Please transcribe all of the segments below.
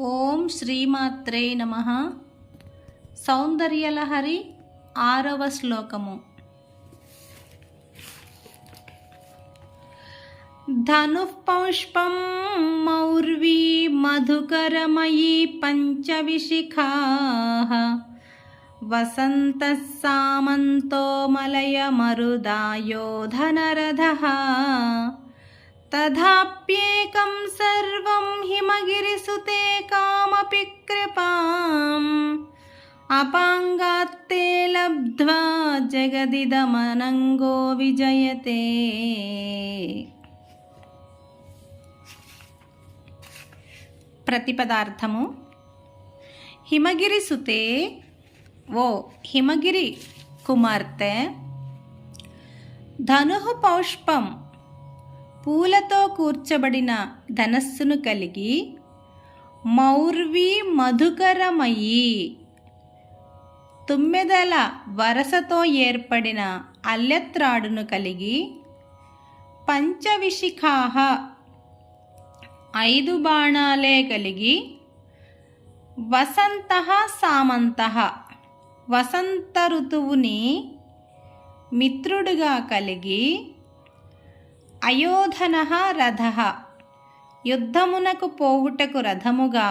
ఓం శ్రీమాత్రే నమ. సౌందర్యలహరి ఆరవ శ్లోకము. ధనుఃపౌష్పం మౌర్వీ మధుకరమయీ పంచవిశిఖా. వసంత సామంతో మలయ మరుదాయోధనరథ తథాప్యేకం సర్వం హిమగిరిసుతే కామపి కృపాం. అపాంగాత్తే లబ్ధ్వా జగదిదమనంగో విజయతే. ప్రతిపదార్థము హిమగిరి సుతే ఓ హిమగిరి కుమార్తె ధనుహు పౌష్పం పూలతో కూర్చబడిన ధనస్సును కలిగి మౌర్వి మధుకరమయి తుమ్మెదల వరసతో ఏర్పడిన అల్లెత్రాడును కలిగి పంచవిశిఖాహ ఐదు బాణాలే కలిగి వసంత సామంత వసంత ఋతువుని మిత్రుడుగా కలిగి అయోధన రథ. యుద్ధమునకు పోవుటకు రథముగా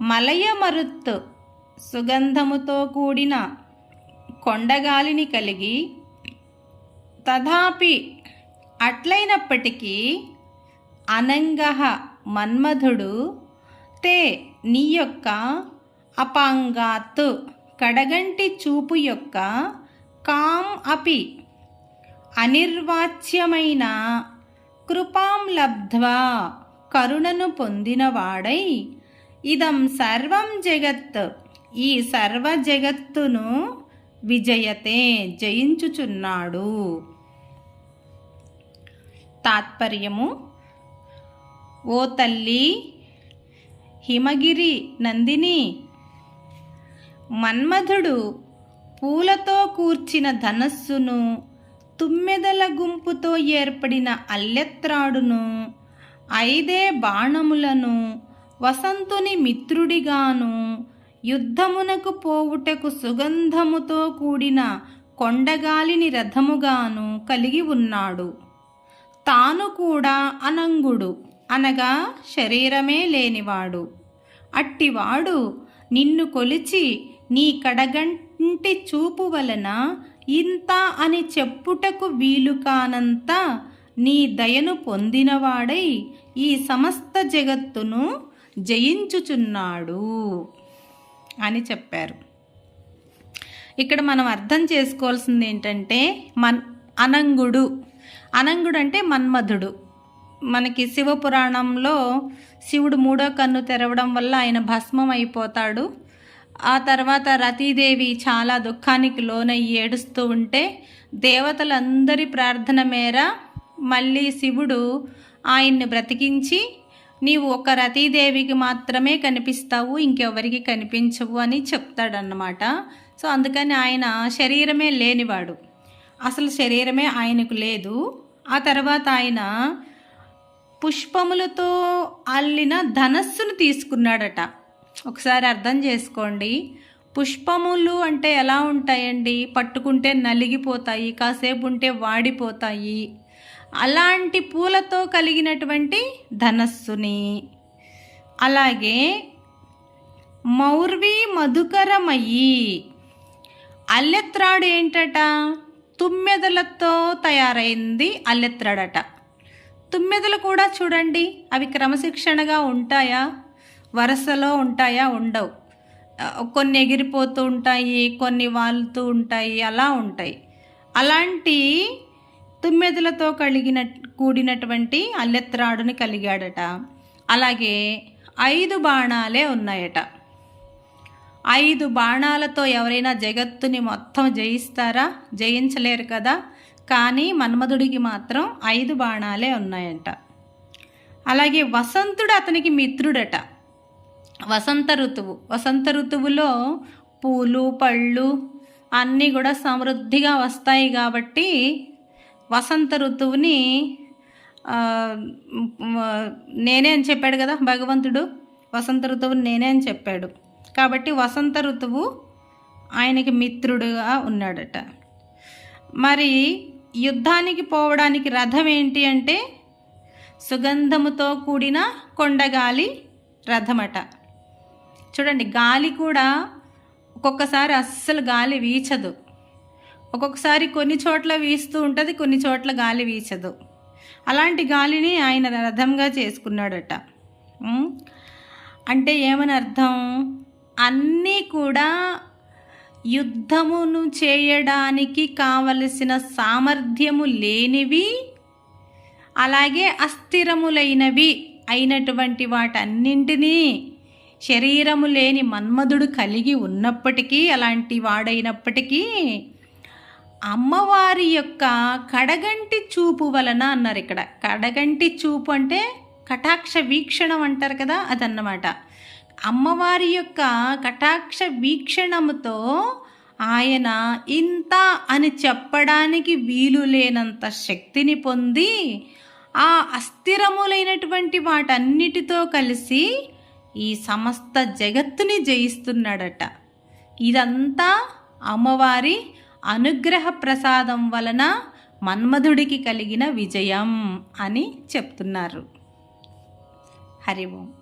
మలయమరుత్తు సుగంధముతో కూడిన కొండగాలిని కలిగి తథాపి అట్లైనప్పటికీ అనంగహ మన్మధుడు తే నీ యొక్క అపాంగాత్ కడగంటి చూపు యొక్క కాం అపి అనిర్వాచ్యమైన కృపాం లబ్ధ్వా కరుణను పొందినవాడై ఇదం సర్వం జగత్ ఈ సర్వ జగత్తును విజయతే జయించుచున్నాడు. తాత్పర్యము ఓ తల్లి హిమగిరి నందిని మన్మధుడు పూలతో కూర్చిన ధనస్సును తుమ్మెదల గుంపుతో ఏర్పడిన అల్లెత్రాడును ఐదే బాణములను వసంతుని మిత్రుడిగాను. యుద్ధమునకు పోవుటకు సుగంధముతో కూడిన కొండగాలిని రథముగాను కలిగి ఉన్నాడు. తాను కూడా అనంగుడు అనగా శరీరమే లేనివాడు. అట్టివాడు నిన్ను కొలిచి నీ కడగంట చూపు వలన ఇంత అని చెప్పుటకు వీలు కానంత నీ దయను పొందినవాడై ఈ సమస్త జగత్తును జయించుచున్నాడు అని చెప్పారు. ఇక్కడ మనం అర్థం చేసుకోవాల్సింది ఏంటంటే మన్ అనంగుడు. అనంగుడు అంటే మన్మధుడు. మనకి శివపురాణంలో శివుడు మూడో కన్ను తెరవడం వల్ల ఆయన భస్మం అయిపోతాడు. ఆ తర్వాత రతీదేవి చాలా దుఃఖానికి లోనై ఏడుస్తూ ఉంటే దేవతలందరి ప్రార్థన మేర మళ్ళీ శివుడు ఆయన్ని బ్రతికించి నీవు ఒక రతీదేవికి మాత్రమే కనిపిస్తావు ఇంకెవరికి కనిపించవు అని చెప్తాడన్నమాట. సో అందుకని ఆయన శరీరమే లేనివాడు. అసలు శరీరమే ఆయనకు లేదు. ఆ తర్వాత ఆయన పుష్పములతో అల్లిన ధనస్సును తీసుకున్నాడట. ఒకసారి అర్థం చేసుకోండి. పుష్పములు అంటే ఎలా ఉంటాయండి? పట్టుకుంటే నలిగిపోతాయి కాసేపు ఉంటే వాడిపోతాయి. అలాంటి పూలతో కలిగినటువంటి ధనస్సుని. అలాగే మౌర్వి మధుకరమయ్యి. అల్లెత్రాడు ఏంటట? తుమ్మెదలతో తయారైంది అల్లెత్రాడట. తుమ్మెదలు కూడా చూడండి అవి క్రమశిక్షణగా ఉంటాయా? వరుసలో ఉంటాయా? ఉండవు. కొన్ని ఎగిరిపోతూ ఉంటాయి కొన్ని వాలుతూ ఉంటాయి అలా ఉంటాయి. అలాంటి తుమ్మెదలతో కలిగిన కూడినటువంటి అల్లెత్రాడుని కలిగాడట. అలాగే ఐదు బాణాలే ఉన్నాయట. ఐదు బాణాలతో ఎవరైనా జగత్తుని మొత్తం జయిస్తారా? జయించలేరు కదా. కానీ మన్మధుడికి మాత్రం ఐదు బాణాలే ఉన్నాయంట. అలాగే వసంతుడు అతనికి మిత్రుడట. వసంత ఋతువు. వసంత ఋతువులో పూలు పళ్ళు అన్నీ కూడా సమృద్ధిగా వస్తాయి కాబట్టి వసంత ఋతువుని నేనే అని చెప్పాడు కదా భగవంతుడు. వసంత ఋతువు నేనే అని చెప్పాడు. కాబట్టి వసంత ఋతువు ఆయనకి మిత్రుడుగా ఉన్నాడట. మరి యుద్ధానికి పోవడానికి రథం ఏంటి అంటే సుగంధముతో కూడిన కొండగాలి రథమట. చూడండి గాలి కూడా ఒక్కొక్కసారి అస్సలు గాలి వీచదు. ఒక్కొక్కసారి కొన్ని చోట్ల వీస్తూ ఉంటుంది కొన్ని చోట్ల గాలి వీచదు. అలాంటి గాలిని ఆయన రథంగా చేసుకున్నాడట. అంటే ఏమని అర్థం అన్నీ కూడా యుద్ధమును చేయడానికి కావలసిన సామర్థ్యము లేనివి అలాగే అస్థిరములైనవి అయినటువంటి వాటన్నింటినీ శరీరము లేని మన్మధుడు కలిగి ఉన్నప్పటికీ అలాంటి వాడైనప్పటికీ అమ్మవారి యొక్క కడగంటి చూపు వలన అన్నారు ఇక్కడ. కడగంటి చూపు అంటే కటాక్ష వీక్షణం అంటారు కదా అదన్నమాట. అమ్మవారి యొక్క కటాక్ష వీక్షణముతో ఆయన ఇంత అని చెప్పడానికి వీలు లేనంత శక్తిని పొంది ఆ అస్థిరములైనటువంటి వాటన్నిటితో కలిసి ఈ సమస్త జగత్తుని జయిస్తున్నాడట. ఇదంతా అమ్మవారి అనుగ్రహ ప్రసాదం వలన మన్మధుడికి కలిగిన విజయం అని చెప్తున్నారు. హరి ఓం.